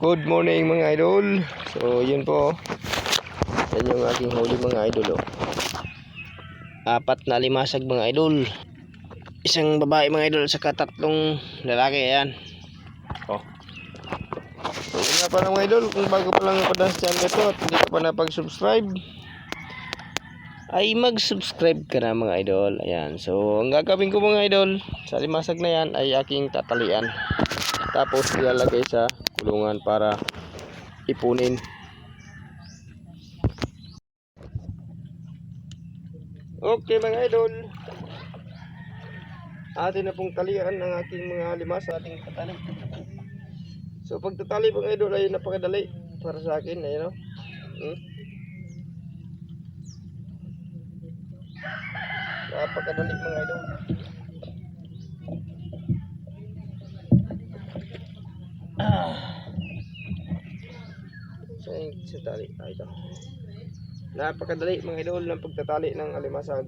Good morning mga idol. So yun po. Yan yung aking huli mga idol oh. Apat na limasag mga idol. Isang babae mga idol saka tatlong lalaki ayan. Oh. So yun nga pa lang mga idol kung bago pa lang ako sa channel ito at hindi ka pa napag-subscribe ay mag-subscribe ka na mga idol. Ayan. So, ang gagawin ko mga idol, sa limasag na yan ay aking tatalian. Tapos ilalagay sa kulungan para ipunin. Okay mga idol. Atin na pong talian ang aking mga limas sa ating tatali. So pagtatali mga idol ay napakadali para sa akin. Ayun o. Hmm? Napakadali mga idol. Sa sa tali. Ah, ito. Napakadali mga idol ng pagtatali ng alimasag.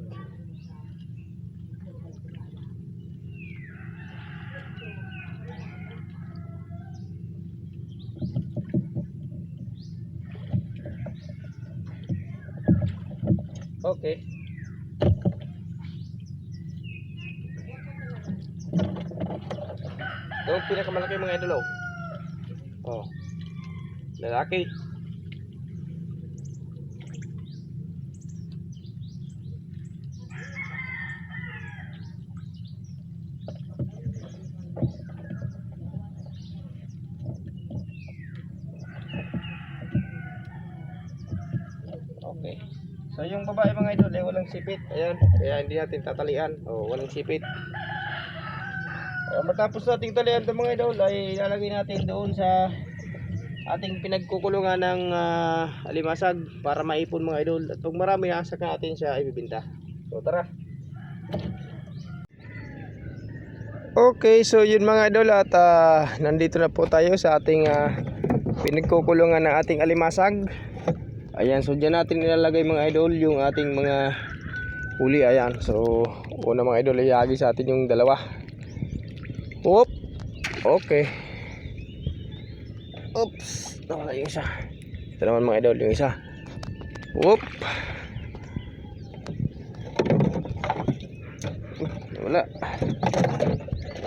Okay. Ito ang pinakamalaki mga idol oh oh lalaki Okay. So yung babae mga idol ay walang sipit. Ayan. Kaya hindi natin tatalian. Oh, walang sipit. Uh, matapos nating talian ito mga idol ay ilalagay natin doon sa ating pinagkukulungan ng ah, alimasag para maipon mga idol. At pag marami na, saka natin siya ibibinta. So tara. Okay, so yun mga idol at ah, nandito na po tayo sa ating ah, pinagkukulungan ng ating alimasag. Ayan, so dyan natin nilalagay mga idol yung ating mga huli. Ayan, so una mga idol, iyagi sa atin yung dalawa. Whoop! Okay. Oops! Nawala yung isa. Ito naman mga idol, yung isa. Whoop! Wala.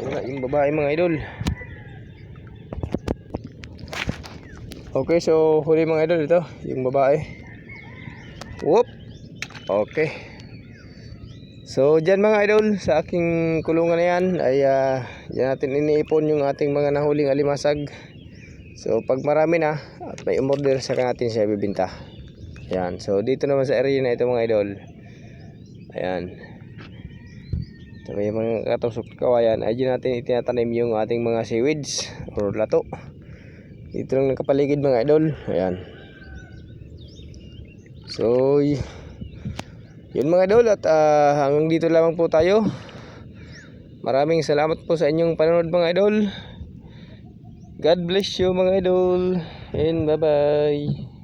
Wala yung babae mga idol. Okay, so huli mga idol ito, yung babae. Whoop. Okay. So diyan mga idol, sa aking kulungan na yan ay uh, yan natin iniipon yung ating mga nahuling alimasag. So pag marami na at may umorder sa natin siya bibinta. Ayan, so dito naman sa area na ito mga idol. Ayan. So may mga katusok kawayan ay dyan natin itinatanim yung ating mga seaweeds or lato. Dito lang nakapaligid mga idol. Ayan. So, yun mga idol at ah, hanggang dito lamang po tayo. Maraming salamat po sa inyong panonood mga idol. God bless you mga idol. And bye bye.